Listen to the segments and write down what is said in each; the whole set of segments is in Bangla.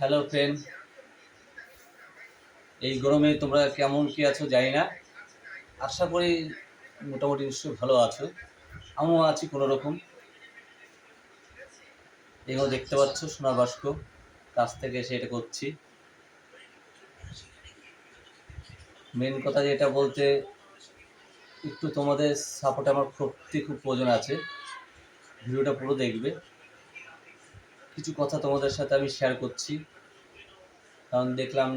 হ্যালো ফ্রেন্ড এই গরমে তোমরা কেমন কি আছো জানি না। আশা করি মোটামুটি নিশ্চয়ই ভালো আছো। আমিও আছি কোনো রকম এগুলো দেখতে পাচ্ছ সোনা বাস্ক। কাছ থেকে এসে এটা করছি। মেন কথা যেটা বলতে, একটু তোমাদের সাপোর্ট আমার সত্যি খুব প্রয়োজন আছে। ভিডিওটা পুরো দেখবে। কিছু কথা তোমাদের সাথে আমি শেয়ার করছি। কারণ দেখলাম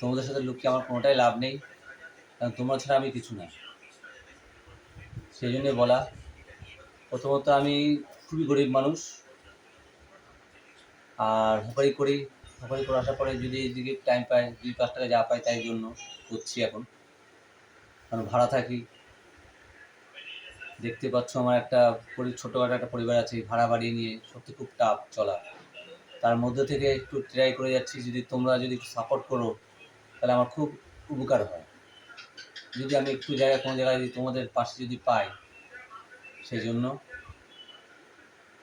তোমাদের সাথে লুকিয়ে আমার কোনোটাই লাভ নেই। কারণ তোমরা ছাড়া আমি কিছু না। সেই জন্যে বলা, প্রথমত আমি খুবই গরিব মানুষ। আর হকারি করি। হকারি করে আসার পরে যদি এদিকে টাইম পাই দুই পাঁচ টাকা যা পাই তাই জন্য করছি এখন। কারণ ভাড়া থাকি। দেখতে পাচ্ছ আমার একটা ছোটোখাটো একটা পরিবার আছে, ভাড়া বাড়ি নিয়ে সত্যি খুব টাফ চলা। তার মধ্যে থেকে একটু ট্রাই করে যাচ্ছি, যদি তোমরা যদি সাপোর্ট করো, তাহলে আমার খুব উপকার হয়। যদি আমি একটু জায়গায়, কোনো জায়গায় যদি তোমাদের পাশে যদি পাই, সেই জন্য।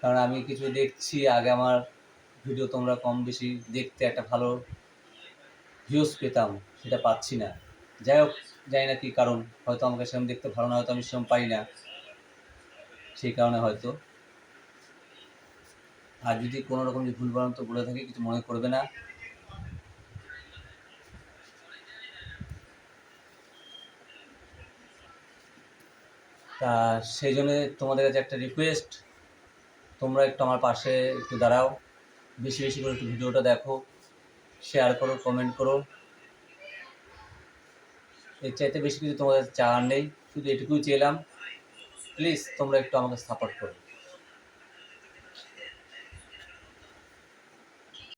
কারণ আমি কিছু দেখছি, আগে আমার ভিডিও তোমরা কম বেশি দেখতে একটা ভালো ভিউজ পেতাম, সেটা পাচ্ছি না। যাই হোক, জানি না কী কারণ, হয়তো আমাকে সেরকম দেখতে ভালো না, হয়তো আমি সেরকম পাই না। সেই কারণে হয়তো। আর যদি কোনো রকম যে ভুল ভ্রান্ত বলে থাকি, কিছু মনে করবে না। তা সেই জন্য তোমাদের কাছে একটা রিকোয়েস্ট তোমরা একটু আমার পাশে একটু দাঁড়াও। বেশি বেশি করে একটু ভিডিওটা দেখো শেয়ার করো কমেন্ট করো। এর চাইতে বেশি কিছু তোমাদের চাওয়ার নেই, শুধু এটুকুই চেলাম প্লিজ তোমরা একটু আমাকে সাপোর্ট করো।